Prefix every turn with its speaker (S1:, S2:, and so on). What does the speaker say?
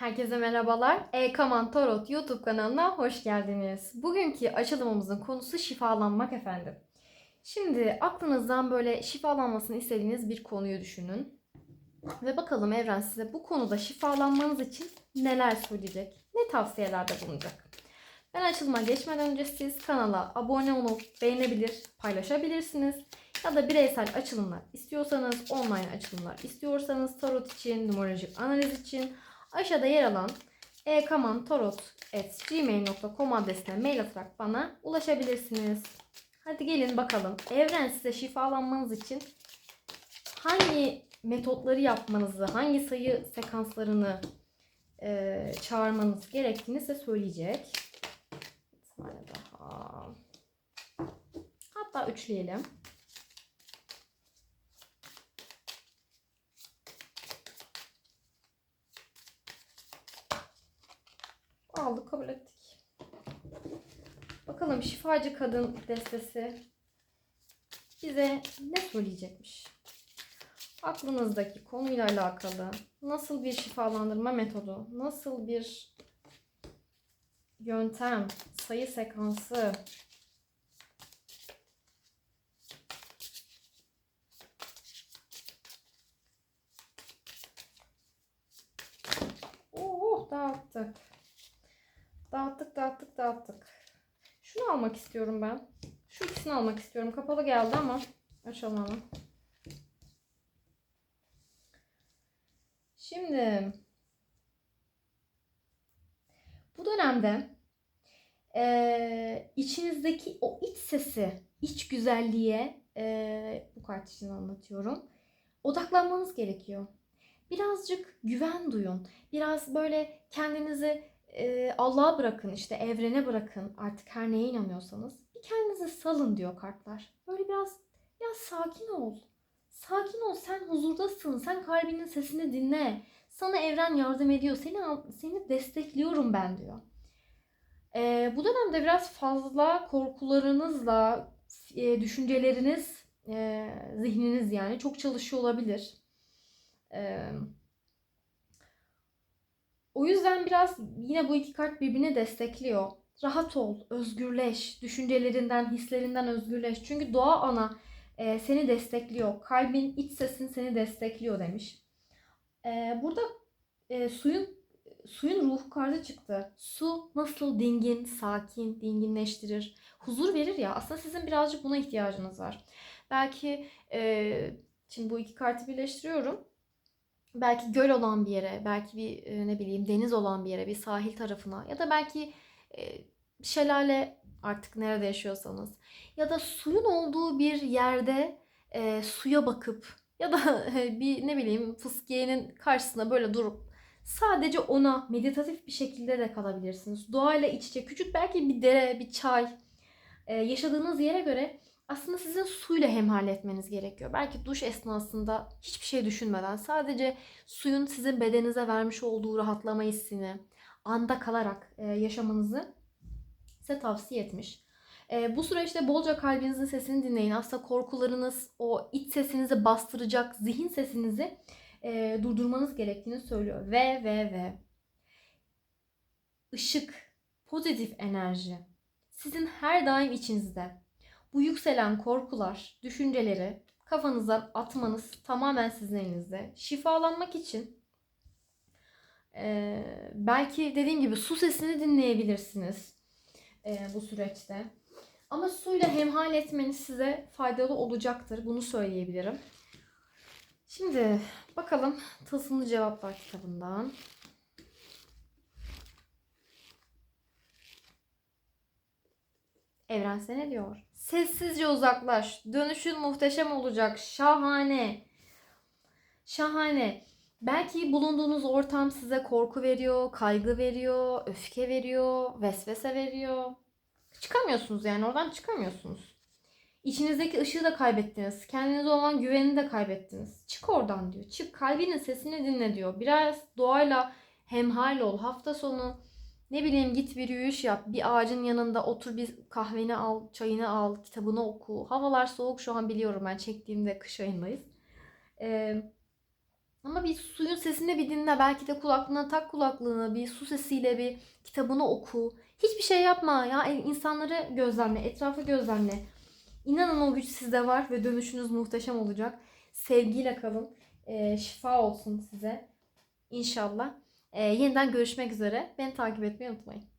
S1: Herkese merhabalar. E-Kaman Tarot YouTube kanalına hoş geldiniz. Bugünkü açılımımızın konusu şifalanmak efendim. Şimdi aklınızdan böyle şifalanmasını istediğiniz bir konuyu düşünün. Ve bakalım evren size bu konuda şifalanmanız için neler söyleyecek, ne tavsiyelerde bulunacak. Ben açılıma geçmeden önce siz kanala abone olup beğenebilir, paylaşabilirsiniz. Ya da bireysel açılımlar istiyorsanız, online açılımlar istiyorsanız, tarot için, numerolojik analiz için aşağıda yer alan ekamantarot.gmail.com adresine mail atarak bana ulaşabilirsiniz. Hadi gelin bakalım. Evren size şifalanmanız için hangi metotları yapmanızı, hangi sayı sekanslarını e, çağırmanız gerektiğini size söyleyecek. Bir tane daha. Hatta üçleyelim. Aldık kabul ettik. Bakalım şifacı kadın destesi bize ne söyleyecekmiş? Aklınızdaki konuyla alakalı nasıl bir şifalandırma metodu, nasıl bir yöntem, sayı sekansı, Oh dağıttık. Dağıttık, dağıttık, dağıttık. Şunu almak istiyorum ben. Şu ikisini almak istiyorum. Kapalı geldi ama açalım ama. Şimdi bu dönemde eee, içinizdeki o iç sesi, iç güzelliğe eee, bu kart için anlatıyorum. Odaklanmanız gerekiyor. Birazcık güven duyun. Biraz böyle kendinizi e, Allah'a bırakın işte evrene bırakın artık her neye inanıyorsanız. Bir kendinizi salın diyor kartlar. Böyle biraz ya sakin ol. Sakin ol sen huzurdasın. Sen kalbinin sesini dinle. Sana evren yardım ediyor. Seni seni destekliyorum ben diyor. E, bu dönemde biraz fazla korkularınızla e, düşünceleriniz, e, zihniniz yani çok çalışıyor olabilir. E, o yüzden biraz yine bu iki kart birbirini destekliyor. Rahat ol, özgürleş, düşüncelerinden, hislerinden özgürleş. Çünkü doğa ana e, seni destekliyor. Kalbin iç sesin seni destekliyor demiş. E, burada e, suyun suyun ruhu kartı çıktı. Su nasıl dingin, sakin, dinginleştirir, huzur verir ya. Aslında sizin birazcık buna ihtiyacınız var. Belki e, şimdi bu iki kartı birleştiriyorum belki göl olan bir yere, belki bir e, ne bileyim deniz olan bir yere, bir sahil tarafına ya da belki e, şelale artık nerede yaşıyorsanız ya da suyun olduğu bir yerde e, suya bakıp ya da bir ne bileyim fıskiyenin karşısına böyle durup sadece ona meditatif bir şekilde de kalabilirsiniz. Doğayla iç içe küçük belki bir dere, bir çay e, yaşadığınız yere göre aslında sizin suyla hemhal etmeniz gerekiyor. Belki duş esnasında hiçbir şey düşünmeden sadece suyun sizin bedeninize vermiş olduğu rahatlama hissini anda kalarak e, yaşamanızı size tavsiye etmiş. E, bu süreçte bolca kalbinizin sesini dinleyin. Aslında korkularınız, o iç sesinizi bastıracak zihin sesinizi e, durdurmanız gerektiğini söylüyor. Ve ve ve ışık, pozitif enerji sizin her daim içinizde. Bu yükselen korkular, düşünceleri kafanızdan atmanız tamamen sizin elinizde. Şifalanmak için e, belki dediğim gibi su sesini dinleyebilirsiniz e, bu süreçte. Ama suyla hemhal etmeniz size faydalı olacaktır. Bunu söyleyebilirim. Şimdi bakalım Tılsımlı Cevaplar kitabından. Evren size ne diyor? Sessizce uzaklaş. Dönüşün muhteşem olacak. Şahane. Şahane. Belki bulunduğunuz ortam size korku veriyor, kaygı veriyor, öfke veriyor, vesvese veriyor. Çıkamıyorsunuz yani oradan çıkamıyorsunuz. İçinizdeki ışığı da kaybettiniz. Kendinize olan güveni de kaybettiniz. Çık oradan diyor. Çık kalbinin sesini dinle diyor. Biraz doğayla hemhal ol. Hafta sonu ne bileyim git bir yürüyüş yap. Bir ağacın yanında otur bir kahveni al, çayını al, kitabını oku. Havalar soğuk şu an biliyorum ben çektiğimde kış ayındayız. Ee, Ama bir suyun sesini bir dinle. Belki de kulaklığına tak kulaklığını. Bir su sesiyle bir kitabını oku. Hiçbir şey yapma ya. E, insanları gözlemle. Etrafı gözlemle. İnanın o güç sizde var ve dönüşünüz muhteşem olacak. Sevgiyle kalın. E, şifa olsun size. İnşallah. E, yeniden görüşmek üzere. Beni takip etmeyi unutmayın.